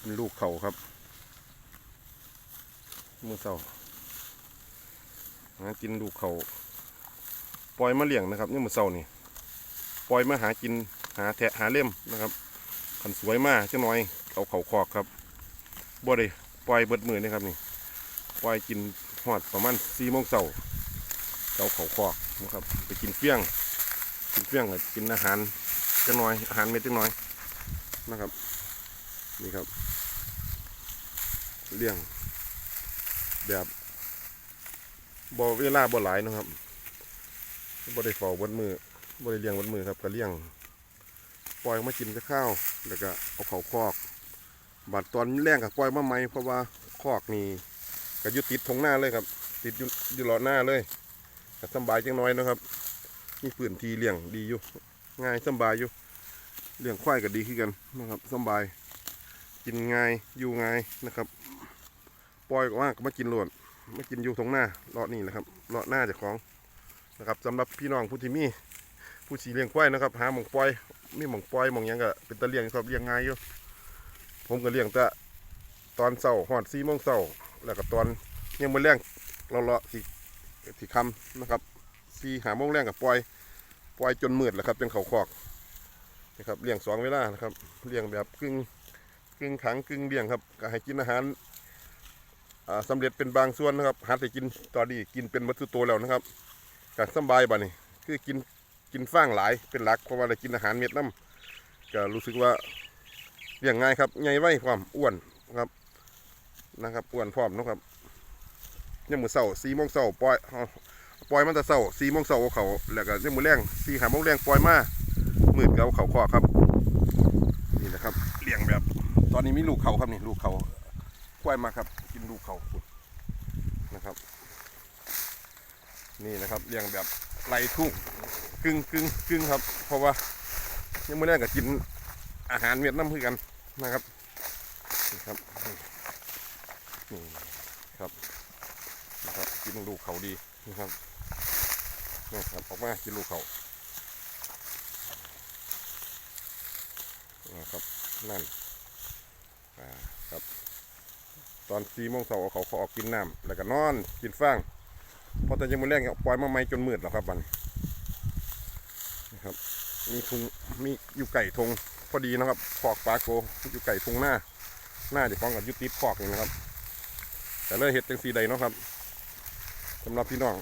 เป็นลูกเขาครับมือเศร้าหากินลูกเขาปล่อยมาเลี้ยงนะครับนี่มือเศร้านี่ปล่อยมาหากินหาแทะหาเล่มนะครับขันสวยมากเจังน้อยเอาเขาคอกครับบ่ได้ปล่อยเบิดมือนะครับนี่ปล่อยกินหอดประมาณสี่โมงเช้าเอาเขาคอกนะครับไปกินเฟี้ยงกินเฟี้ยงกับกินอาหารเจังน้อยอาหารเม็ดเจังน้อยนะครับ นี่ครับ เลี้ยง แบบบ่เวลาบ่หลายนะครับบ่ได้เฝ้าบนมือบ่ได้เลี้ยงบนมือครับก็เลี้ยง ปล่อยมากินกับข้าว แล้วก็เอาเขาคอกบัดตอนแรงกับปล่อยมาใหมเพราะว่าคอกนี่ก็ยุติดทงหน้าเลยครับ ติดอยู่หลอดหน้าเลยก็สบายจังน้อยนะครับมีพื้นทีเลี้ยงดีอยู่ ง่ายสบายอยู่เลี้ยงควายก็ดีขึ้นกันนะครับสบาย กินง่ายอยู่ง่ายนะครับ ปล่อยออกมาก็มากินหลดมากินอยู่ตรงหน้าเลาะนี่แหละครับเลาะหน้าจากของนะครับสำหรับพี่น้องผู้ที่มีผู้สีเลี้ยงควายนะครับ หาหมองปล่อยมีหมองปล่อยหมองยังก็เป็นตะเลี้ยงครับเลี้ยงง่ายอยู่ผมก็เลี้ยงแต่ตอนเช้าหอดสี่โมงเช้าแล้วก็ตอนยังมาแรงเราเลาะๆที่ที่คำนะครับสีหาโมงแรงกับปล่อยปล่อยจนมืดแล้วครับเป็นเขาคอกนะครับเลี้ยงสองเวลานะครับเลี้ยงแบบกึ่ง กึ่งขังกึ่งเลี้ยงครับก็ให้กินอาหารอ่าสำเร็จเป็นบางส่วนนะครับหาแต่กินตอนนี้กินเป็นวัตถุโตแล้วนะครับก็สบายบ่นี่คือกินกินฟางหลายเป็นหลักเพราะว่าได้กินอาหารเม็ดน้ำก็รู้สึกว่าเลี้ยงง่ายครับใหญ่ไวความอ้วนครับนะครับอ้วนพร้อมนะครับยังมือเสาสี่โมงเสาปล่อยปล่อยมันแต่เสาสี่โมงเสาเอาเขาแล้วก็ยังมือแรงสี่หาโมงแรงปล่อยมามืดก็เอาเขาคอครับนี่แหละครับเลี้ยงแบบ ตอนนี้มีลูกเขาครับนี่ลูกเขาควายมาครับ กินลูกเขานะครับ นี่นะครับเลี้ยงแบบไล่ทุ่งกึ่งกึ่งกึ่งครับ เพราะว่ายังไม่ได้กับกินอาหารเวียดนามคือกันนะครับนี่ครับนี่ครับนะครับกินลูกเขาดีนะครับนี่ครับออกมากินลูกเขานะครับนั่น อ่าครับ ตอนสี่โมงเช้าเอาเขาเขาออกกินน้ำแล้วก็นอนกินฟางพอแต่ยังมือแรงปล่อยมาไม่จนมืดแล้วครับบันนะครับมีทุงมีอยู่ไก่ทงพอดีนะครับขอกปลาโกอยู่ไก่ทงหน้า หน้าจะคล้องกับยุติดขอกนี่นะครับ แต่เลยเห็ดจังสีใดเนาะครับสำหรับพี่น้อง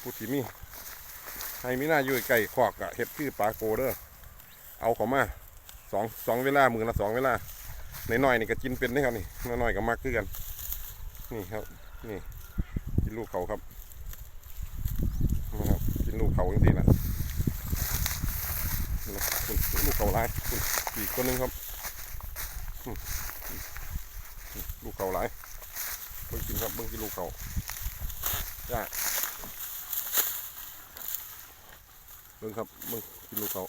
ผู้ที่มีให้มีหน้าอยู่ไก่ขอกอะเห็ดคือปลาโกเด้อเอาเขามาสองสองเวลามือละสองเวลา นน้อยๆนี่ก็กินเป็นนี่ครับนี่น้อยๆก็มักคือกัน นี่ครับ นี่ กินลูกเขาครับนะครับ กินลูกเขาจริงๆนะนี่นะคุณลูกเขาลายคุณอีกคนนึงครับลูกเขาหลายเบิ่งกินครับเบิ่งกินลูกเขาจ้าเบิ่งครับเบิ่งกินลูกเขา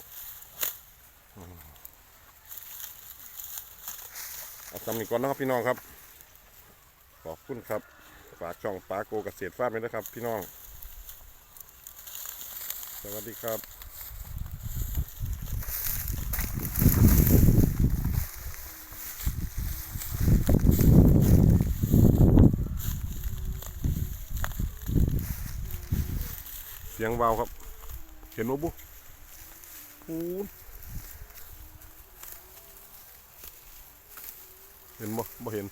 เอาสำนี้ก่อนนะครับพี่น้องครับ ขอบคุณครับ ฝากช่องปาโกเกษตรฟาร์มไว้นะครับ พี่น้อง สวัสดีครับเสียงเบาครับ เห็นไหมบุ๊ปู เห็นบ่บ่เห็น